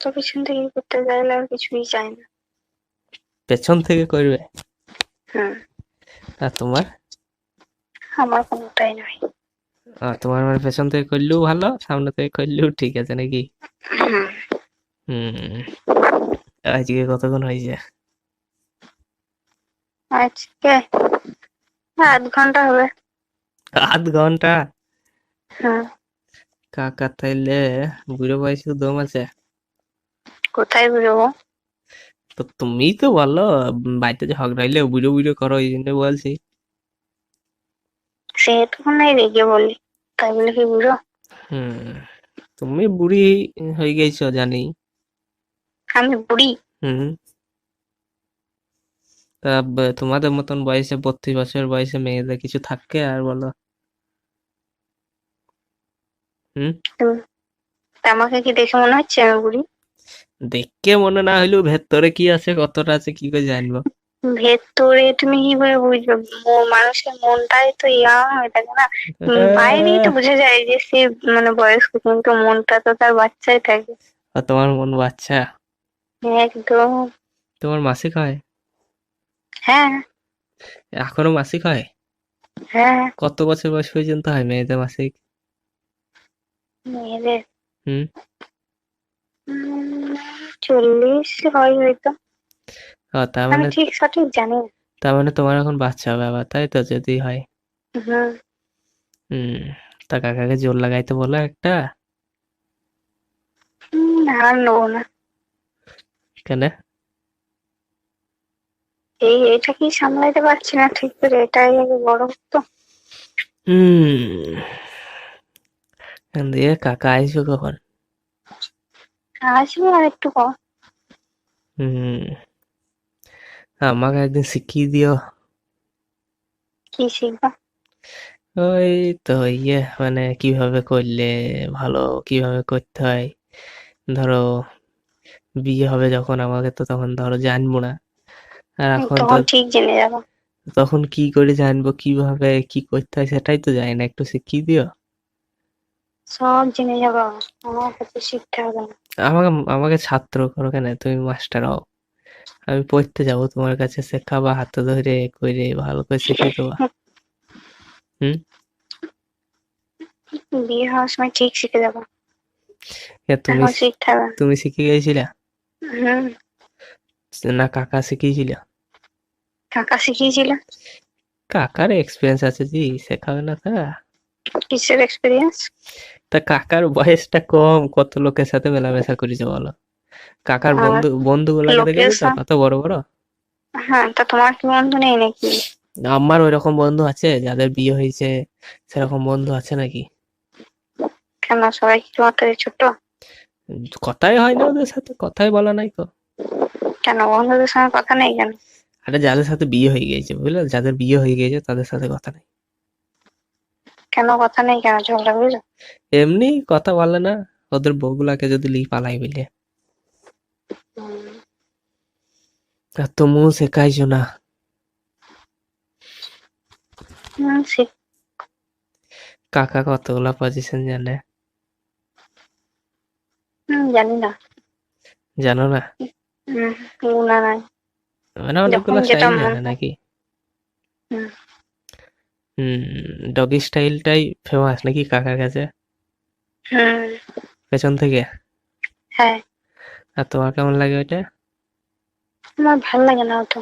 তো পিছন থেকে করতে চাইলে আর কিছুই চাই না। পেছন থেকে করবে? হুম। আর তোমার? আমার কোনোটাই আহ, তোমার মানে পেছন থেকে করলেও ভালো সামনে থেকে করলেও ঠিক আছে নাকি? হুম। আজকে কতক্ষণ হয়েছে? আজকে আধ ঘণ্টা হবে। আধ ঘণ্টা? কাকা তাইলে বুড়ো বয়সে দম আছে? কোথায় তো তুমি তো বলো বাড়িতে যে ঝগড়াইলে বুড়ো বুড়ো করো এই জন্য বলছি। সেহেতু নাই রেগে বলি তাই বলে কি বুড়ো? হুম তুমি বুড়ি হয়ে গেছো জানি। আমি বুড়ি? হুম। তা তোমাদের মতন বয়সে বত্রিশ বছর বয়সে মেয়েদের কিছু থাকে আর বলো? হুম? আমাকে কি দেখে মনে হচ্ছে আমি বুড়ি? দেখে মনে না হইলেও ভেতরে কি আছে কতটা আছে কি করে জানব? ভেতরে তুমি কি করে বুঝবে? মানুষের মনটাই তো ইয়াং হয়ে থাকে না। বাইরেই তো বোঝা যায় যে সে মানে বয়স্ক কিন্তু মনটা তো তার বাচ্চাই থাকে। আর তোমার মন বাচ্চা? একদম। তোমার মাসিক হয় হ্যাঁ। এখনও মাসিক হয় হ্যাঁ। কত বছর বয়স পর্যন্ত হয় মেয়েদের মাসিক? মেয়েদের? হুম। চল্লিশ হয় হয়তো। ও তার মানে ঠিক সঠিক জানি। না তার মানে তোমার এখন বাচ্চা হবে আবার তাই তো? যদি হয়। হুম হুম তা কাকাকে জোর লাগাইতে বলো একটা? আর নেব না। কেন? এই এটা কি সামলাইতে পারছি না ঠিক করে? এটাই আগে বড় তো হুম। দিয়ে কাকা আসবে কখন? আসবে আর একটু কম হুম। আমাকে একদিন শিখিয়ে দিও। কি শিখবা? ওই তো ইয়ে মানে কীভাবে করলে ভালো কীভাবে করতে হয়। ধরো বিয়ে হবে যখন আমাকে তো তখন ধরো জানব না। আর এখন তো তখন ঠিক জেনে যাব। তখন কি করে জানব কীভাবে কি করতে হয় সেটাই তো জানি না একটু শিখিয়ে দিও। সব জেনে যাব। আমার কাছে শিখতে হবে না আমাকে আমাকে ছাত্র করো কেন? তুমি মাস্টার হও। আমি পড়তে যাব তোমার কাছে শেখাবা হাতে ধরে করে ভালো করে শিখিয়ে দেবা। হুম? বিয়ে হওয়ার সময় ঠিক শিখে যাব তুমি। তুমি শিখে গেছিলা হুম। না কাকা শিখিয়েছিল? কাকা শিখিয়েছিল। কাকার এক্সপিরিয়েন্স আছে জি শেখাবে না তা কিসের এক্সপিরিয়েন্স তা কাকার বয়সটা কম কত লোকের সাথে মেলামেশা করেছে বলো? কাকার বন্ধু দেখেছ কত বড় বড়? হ্যাঁ তা তোমার কি বন্ধু নেই নাকি? আমার ওইরকম বন্ধু আছে যাদের বিয়ে হয়েছে সেরকম বন্ধু আছে নাকি? কেন সবাই কি তোমার থেকে ছোট? কথাই হয় না ওদের সাথে কথাই বলা নাই তো। কেন বন্ধুদের সঙ্গে কথা নেই কেন? আরে যাদের সাথে বিয়ে হয়ে গিয়েছে বুঝলে? যাদের বিয়ে হয়ে গিয়েছে তাদের সাথে কথা নেই। কেন কথা নেই কেন ঝগড়া বুঝলো? এমনি কথা বলে না ওদের বউগুলাকে যদি লি পালাই বলে। আর তুমিও শেখাইছো না। কাকা কতগুলা পজিশন জানে? জানি না। জানো না? গুণা নাই মানে অনেকগুলো মন জানে নাকি? হুম। ডগি স্টাইলটাই ফেমাস নাকি কাকার কাছে? হুম পেছন থেকে? হ্যাঁ। আর তোমার কেমন লাগে ওইটা? আমার ভালো লাগে না অত।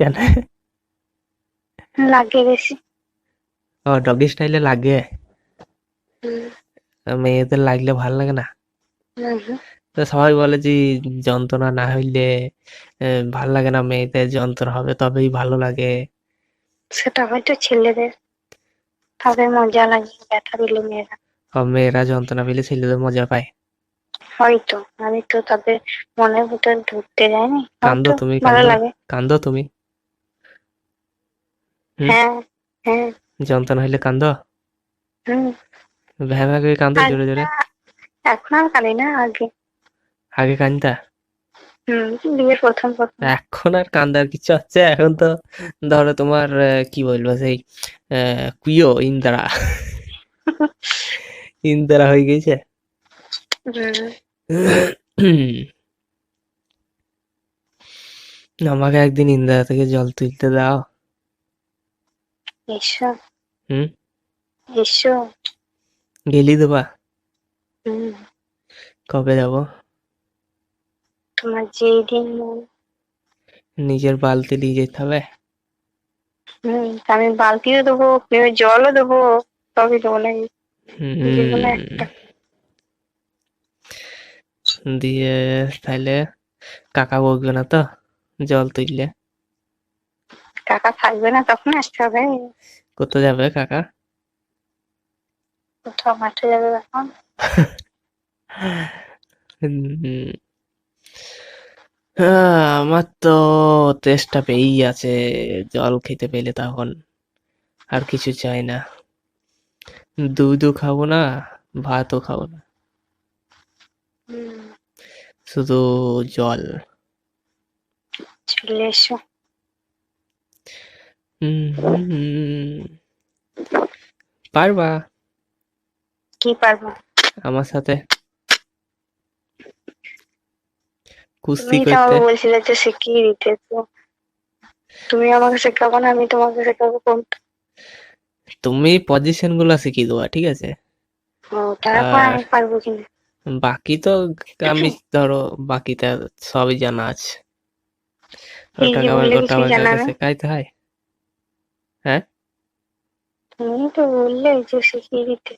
কেন? লাগে বেশি। ও ডগি স্টাইলে লাগে? মেয়েদের লাগলে ভালো লাগে না। তো সবাই বলে যে যন্ত্রণা না হইলে ভালো লাগে না মেয়েদের যন্ত্রণা হবে তবেই ভালো লাগে। সেটা হয়তো ছেলেদের। তাদের মজা লাগে ব্যথা দিলে মেয়েরা। আর মেয়েরা যন্ত্রণা পেলে ছেলেদের মজা পায়। হয়তো আমি তো তাদের মনের ভিতর ঢুকতে যাইনি। কান্দো তুমি ভালো কান্দো। লাগে। কান্দো তুমি। হ্যাঁ হ্যাঁ। যন্ত্রণা হইলে কান্দো? হুম। ভ্যা ভ্যা করে কান্দো জোরে জোরে। এখন আর কাঁদি না আগে। আগে কান্দা বিয়ের প্রথম প্রথম এখন আর কান্দার কিছু হচ্ছে এখন তো ধরো তোমার কি বলব সেই কুইও ইন্দিরা। ইন্দিরা হয়ে গেছে। আমাকে একদিন ইন্দিরা থেকে জল তুলতে দাও। এসো। হুম? এসো। গেলি দেবা হুম। কবে যাব? তোমার যেই দিন মন নিজের বালতি নিয়ে যেতে হবে? হুম আমি বালতিও দেবো প্লেটে জলও দেবো সবই দেবো নাকি? যেকোনো একটা। দিয়ে তাহলে কাকা বকবে না তো? জল তুললে। কাকা থাকবে না তখন আসতে হবে। কোথায় যাবে কাকা? কোথাও মাঠে যাবে এখন আমার তো তেষ্টা পেয়েই আছে। জল খেতে পেলে তখন আর কিছু চাই না। দুধও খাব না ভাতও খাব না। শুধু জল। চলে এসো। পারবা? কি পারব? আমার সাথে? কুস্তি করতে। বলছিলে যে শিখিয়ে দিতে তুমি আমাকে শেখাবো না আমি তোমাকে শেখাবো কোনটা তুমি পজিশনগুলা শিখিয়ে দেবা ঠিক আছে? তারপর আমি পারব কিনা বাকি তো আমি ধরো বাকিটা সবই জানা আছে। হয়? তুমি তো বললে যে শিখিয়ে দিতে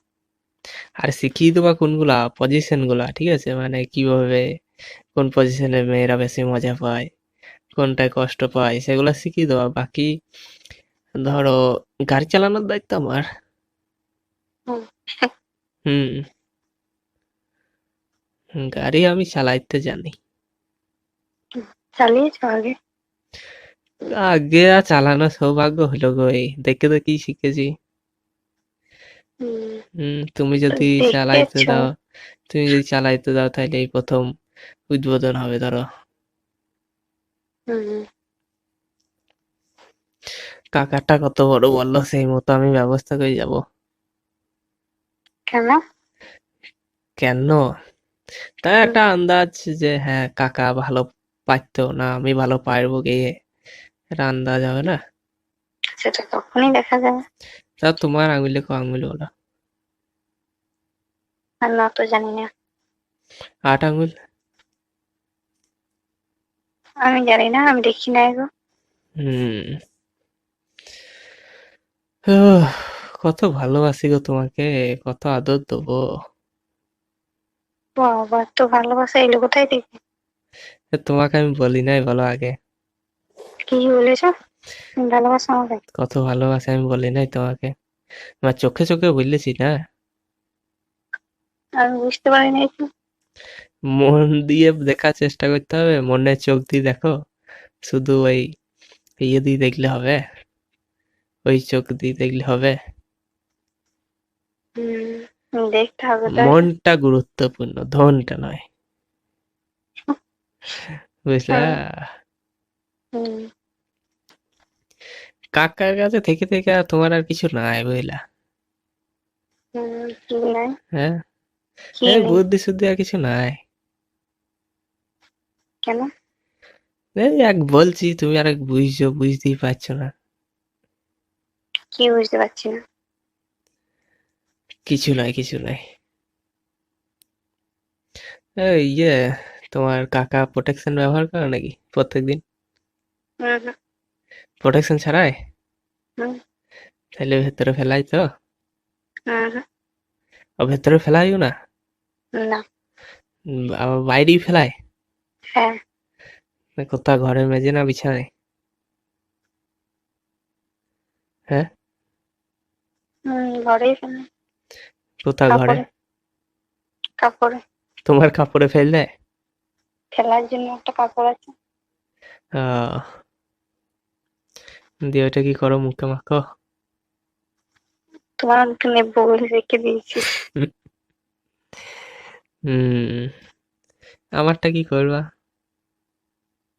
আর শিখিয়ে দেবা কোনগুলা পজিশনগুলা ঠিক আছে? মানে কীভাবে কোন পজিশনে মেয়েরা বেশি মজা পায় কোনটায় কষ্ট পায় সেগুলা শিখিয়ে দেওয়া। বাকি ধরো গাড়ি চালানোর দায়িত্ব আমার। হুম। গাড়ি আমি চালাইতে জানি। চালিয়েছো আগে? আগে আর চালানো সৌভাগ্য হলো গো এই দেখে দেখেই শিখেছি। হুম। তুমি যদি চালাইতে দাও তুমি যদি চালাইতে দাও তাহলে এই প্রথম উদ্বোধন হবে ধরো। কাকাটা কত বড় বলল সেই মতো আমি ব্যবস্থা করে যাব। কেন? কেন? তা একটা আন্দাজ যে হ্যাঁ কাকা ভালো পারতো না আমি ভালো পারব গিয়ে এটা আন্দাজ হবে না? সেটা তখনই দেখা যাবে তা তোমার আঙুলে কো আঙুল বলো? আর না তো জানি না। আট আঙুল? আমি জানি না আমি দেখি না গো হুম। কত ভালোবাসি গো তোমাকে কত আদর দেবো। বাবা তো ভালোবাসা এলো কোথায় থেকে? তোমাকে আমি বলি নাই বলো আগে। কি বলেছ? ভালোবাসা আমাকে? কত ভালোবাসি আমি বলি নাই তোমাকে। আমার চোখে চোখে বলেছি না? আমি বুঝতে পারি না একটু মন দিয়ে দেখার চেষ্টা করতে হবে মনের চোখ দিয়ে দেখো। শুধু ওই ইয়ে দিয়ে দেখলে হবে ওই চোখ দিয়ে দেখলে হবে। দেখতে হবে মনটা গুরুত্বপূর্ণ ধনটা নয়। বুঝলা? কাকার কাছে থেকে থেকে আর তোমার আর কিছু নাই বুঝলা? হ্যাঁ? বুদ্ধি শুদ্ধি আর কিছু নাই। কেন? এই এক বলছি তুমি আর এক বুঝছ বুঝতেই পারছ না। কি বুঝতে পারছি না? কিছু নাই কিছু এই ইয়ে তোমার কাকা প্রোটেকশন ব্যবহার করে নাকি প্রত্যেকদিন? প্রোটেকশন ছাড়াই। তাহলে ভেতরে ফেলাই তো। ভেতরে ফেলাইও না? না। আবার বাইরেই ফেলায়? হ্যাঁ। কোথাও ঘরের মেঝে না বিছানায়? হম ঘরেই ফেলে। কোথাও ঘরে? কাপড়ে। তোমার কাপড়ে ফেল দেয় ফেলার জন্য একটা কাপড় আছে। দিয়ে ওটা কি করো মুখে মাখো? তোমার মুখে নেব বলে রেখে দিয়েছি। হুম। আমারটা কি করবা?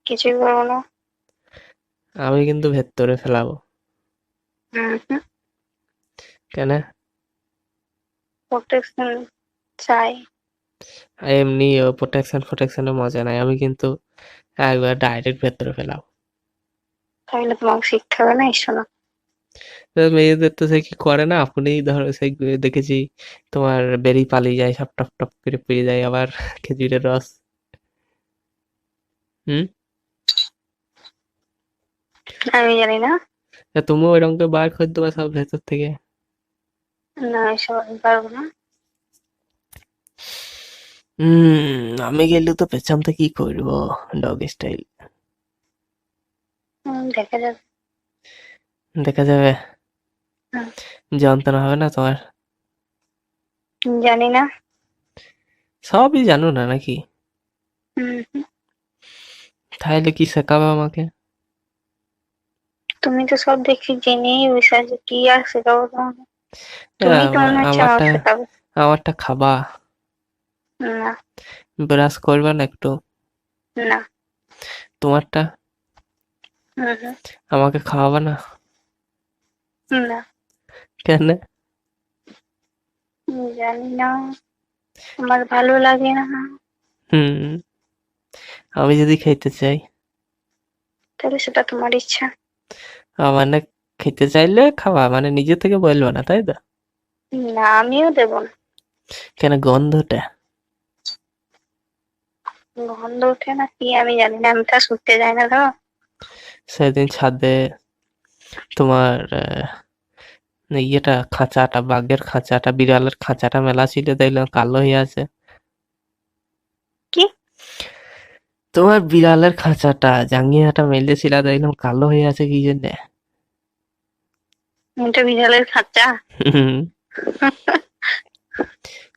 কিছুই করব না। আমি কিন্তু ভেতরে ফেলাবো। কেন? প্রোটেকশন চাই। এমনি প্রোটেকশন প্রোটেকশনের মজা নাই আমি কিন্তু একবার ডাইরেক্ট ভেতরে ফেলাবো। তাহলে তোমাকে শিখতে হবে না এসো না মেয়েদের তো সে কি করে না? আপনি ধরো সেই দেখেছি তোমার বেরি পালিয়ে যায় সব টপ টপ করে পেয়ে যায় আবার খেজুরের রস। হুম? আমি জানি না। তা তুমিও ওইরকম করে বার করে দেবা সব ভেতর থেকে। না এসব আমি পারব না। হুম আমি গেলে তো পেছনটা কি করব ডগ স্টাইল দেখা যাবে দেখা যাবে। যন্ত্রণা হবে না তোমার? জানি না। সবই জানো না নাকি। তাহলে কি শেখাবে আমাকে? তুমি তো সব দেখি জেনেই বসে আছো কি আর শেখাবো তোমাকে তুমি তো মনে হচ্ছে আমাকে আমারটা শেখাবে আমারটা খাবা। না। ব্রাশ করবে না একটু? না। তোমারটা? আমাকে খাওয়াবে না? না। কেন? জানি না। আমার ভালো লাগে না। হুম। আমি যদি খেতে চাই। তাহলে সেটা তোমার ইচ্ছা। মানে খেতে চাইলে খাওয়া মানে নিজে থেকে বলব না তাই তো? না আমিও দেবো না। কেন গন্ধটা গন্ধ ওঠে না কি আমি জানি না আমি তো শুতে যাই না ধরো। সেদিন ছাদে তোমার ইয়েটা খাঁচাটা বাঘের খাঁচাটা বিড়ালের খাঁচাটা মেলা ছিল দেখলাম কালো হয়ে আছে। কি? তোমার বিড়ালের খাঁচাটা জাঙ্গিয়াটা মেলেছিল দেখলাম কালো হয়ে আছে কি জন্য? এটা বিড়ালের খাঁচা।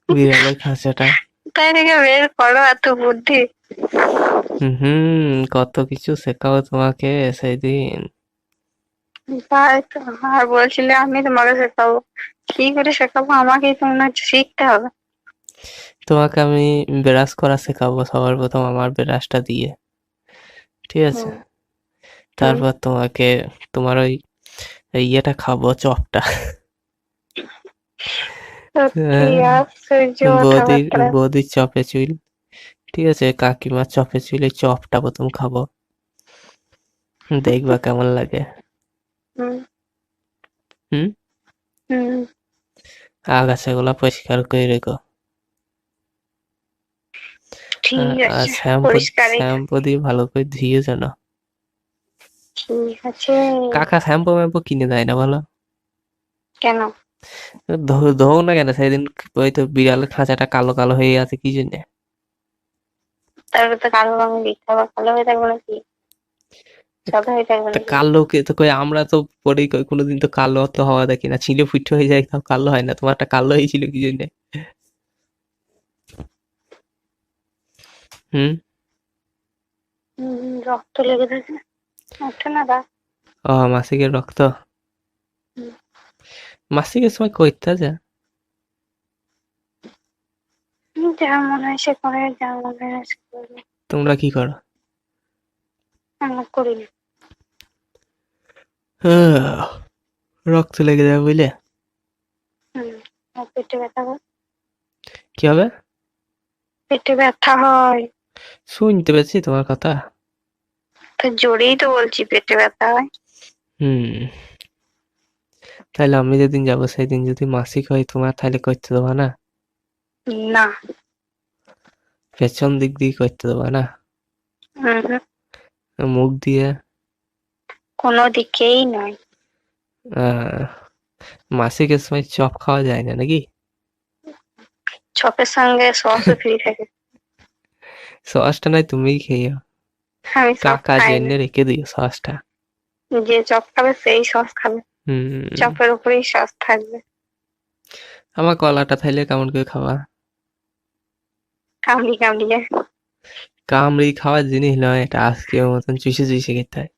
বিড়ালের খাঁচাটা। তাই থেকে বের করো এত বুদ্ধি? হুম কত কিছু শেখাবো তোমাকে সেদিন। তাই তো আর বলছিলে আমি তোমাকে শেখাবো। কি করে শেখাবো? আমাকেই তো মনে হচ্ছে শিখতে হবে। তোমাকে আমি ব্রাশ করা শেখাবো সবার প্রথম আমার ব্রাশটা দিয়ে। ঠিক আছে? তারপর তোমাকে তোমার ওই ইয়েটা খাব চপটা। আশ্চর্য বৌদির বৌদির চপে চুল ঠিক আছে কাকিমার চপে চুল চপটা প্রথম খাব। দেখবা কেমন লাগে। হুম। হুম? হুম। আগাছাগুলো পরিষ্কার করে রেখো। আর শ্যাম্পু শ্যাম্পু দিয়ে ভালো করে ধুয়ে যেন। ঠিক আছে। কাকা শ্যাম্পু ম্যাম্পু কিনে দেয় না বলো? কেন? ধো- ধোও না কেন? সেদিন ওই তো বিড়ালের খাঁচাটা কালো কালো হয়ে আছে কি জন্য? তারপরে তো কালো রঙ দিতে হবে কালো হয়ে থাকবে নাকি? সাদা হয়ে থাকবে কালো কে তো কই আমরা তো কই কোনোদিন তো কালো তো হওয়া দেখি না। ছিলে ফুটো হয়ে যায় তাও কালো হয় না। তোমারটা কালো হয়েছিল কি জন্য? হুম? রক্ত লেগে থাকে ও মাসিকের রক্ত। মাসিকের সময় কইতা যা। যা মনে হয় সে করে যা মনে হয় সে তোমরা কি করো? আমরা করি না। রক্ত লেগে যাবে বুঝলে? পেটে ব্যথা হয়। কি হবে? পেটে ব্যথা হয়। শুনতে পেয়েছি তোমার কথা। তো জোরেই তো বলছি পেটে ব্যথা হয়। হুম। তাহলে আমি যেদিন যাব সেদিন যদি মাসিক হয় তোমার তাহলে করতে দেবো না? না। পেছন দিক দিয়ে করতে দেবো না? মুখ দিয়ে? কোনো দিকেই নয়। মাসিকের সময় চপ খাওয়া যায় না নাকি? চপের সঙ্গে সসও ফ্রি থাকে। সসটা নয় তুমিই খেয়েও সস কাকা জেনে রেখে দিও সসটা। যে চপ খাবে সেই সস খাবে। হুম। চপের উপরেই সস থাকবে। আমার কলাটা তাইলে কেমন করে খাওয়া? কামড়ি কামড়িয়ে কামড়ি খাওয়ার জিনিস নয় এটা আজকে মতন চুষে চুষে খেতে হয়।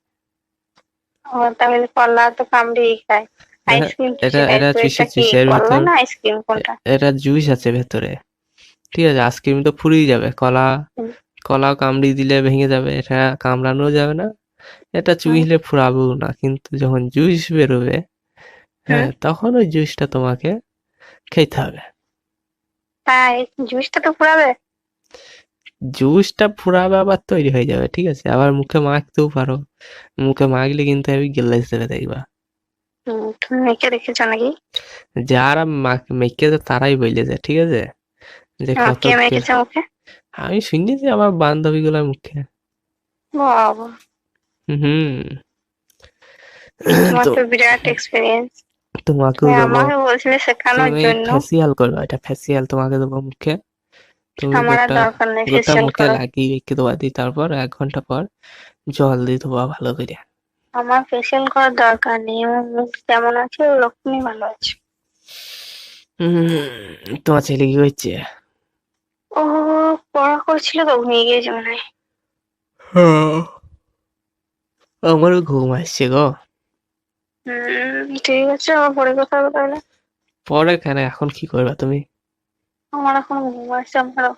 ও তাহলে কলা তো খায়। আইসক্রিম এটা- এটা চুষে কি চুষে এর কলা আইসক্রিম কোনটা? এটা জুস আছে ভেতরে। ঠিক আছে আইসক্রিম তো ফুরিয়ে যাবে কলা হুম। কলা কামড়ি দিলে ভেঙে যাবে এটা কামড়ানো যাবে না। এটা চুইলে ফুরাবেও না কিন্তু যখন জুস বেরোবে হ্যাঁ তখন ওই জুসটা তোমাকে খেতে হবে। তাই জুসটা তো পুরাবে জুসটা ফুরাবে আবার তৈরি হয়ে যাবে ঠিক আছে? আবার মুখে মাখতেও পারো। মুখে মাখলে কিন্তু আমি গেলাইস দেবে দেখবা। তুমি মেখে রেখেছো নাকি? যারা মাখ- মেখেছে তারাই বলেছে ঠিক আছে? যে কত কে মেখেছে মুখে? আমি শুনেছি আমার বান্ধবীগুলোর মুখে। বাবা। হুম। তোমার তো তো বিরাট এক্সপিরিয়েন্স তোমাকেও দেবো। আমাকে বলছিলে শেখানোর জন্য। ফেসিয়াল করবে এটা ফেসিয়াল তোমাকে দেবো মুখে। তুমি আমার আর গোটা দরকার নেই ফেসিয়াল মুখে লাগিয়ে রেখে দেবো দিয়ে তারপর এক ঘণ্টা পর জল দিয়ে দেবো ভালো করে। আমার ফেসিয়াল করার দরকার নেই আমার মুখ যেমন আছে ওরকমই ভালো আছে। হুম, তোমার ছেলে কি করছে? ও পড়া করছিল তো ঘুমিয়ে গিয়েছে মনে হয়। আমারও ঘুম আসছে গো। ঠিক আছে আবার পরে কথা হবে তাহলে। পরে কেন এখন কি করবে তুমি? আমার এখন ঘুম আসছে আমারও।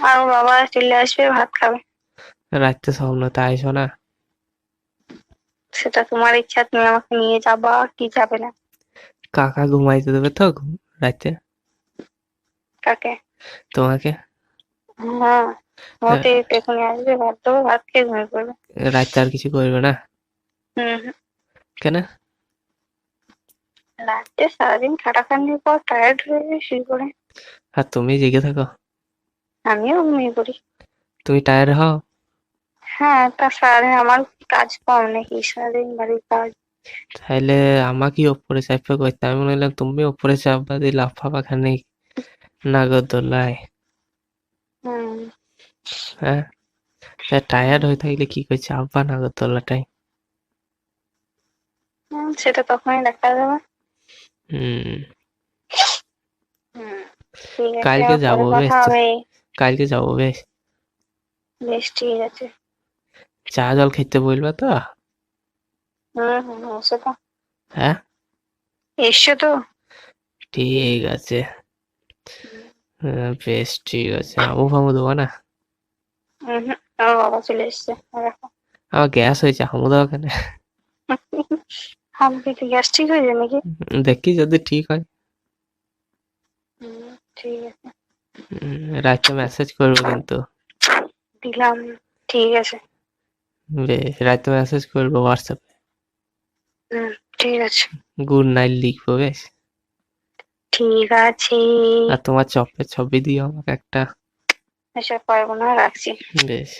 আর ওর বাবা চলে আসবে ভাত খাবে। রাত্রে স্বপ্নতে আইসো না। সেটা তোমার ইচ্ছা তুমি আমাকে নিয়ে যাবা কি যাবে না। কাকা ঘুমাইতে দেবে তো রাতে। কাকে? তোমাকে? হ্যাঁ ওতে এখনই আসবে ভাত দেবো ভাত খেয়ে ঘুমিয়ে পড়বে। রাতে আর কিছু করবে না? হুম। কেন? রাতে সারাদিন খাটাখানির পর টায়ার্ড হয়ে যায় শুয়ে পড়ে। আর তুমি জেগে থাকো। আমিও ঘুমিয়ে পড়ি। তুমি টায়ার্ড হও? হ্যাঁ তা সারাদিন আমার কাজ কম নাকি? সারাদিন বাড়ির কাজ। তাহলে আমাকে ওপরে চাপে করতে আমি মনে হলাম তুমি ওপরে চাপবা দিয়ে লাফাবা খানি নাগরদোলায়। হ্যাঁ টায়ার্ড হয়ে থাকলে কি করে চাপবা নাগরদোলাটাই সেটা তখনই দেখা যাবে। হুম। কালকে যাব বেশ। কালকে যাব বেশ। বেশ ঠিক আছে। চা জল খেতে বলবা তো। হ্যাঁ? এসো তো। ঠিক আছে। বেশ ঠিক আছে। আমু ফামু দেবো না? আমার বাবা চলে এসছে আমার গ্যাস হয়েছে আমু দেওয়া কেন হামকে কি গ্যাস ঠিক হয়ে যায় নাকি? দেখি যদি ঠিক হয়। হুম, ঠিক আছে। রাতে মেসেজ করব কিন্তু। দিলাম ঠিক আছে। বেশ রাতে মেসেজ করব হোয়াটসঅ্যাপে হুম ঠিক আছে। গুড নাইট লিখব বেশ। ঠিক আছে। আর তোমার চপের ছবি দিও আমাকে একটা। এসব পারব না রাখছি। বেশ।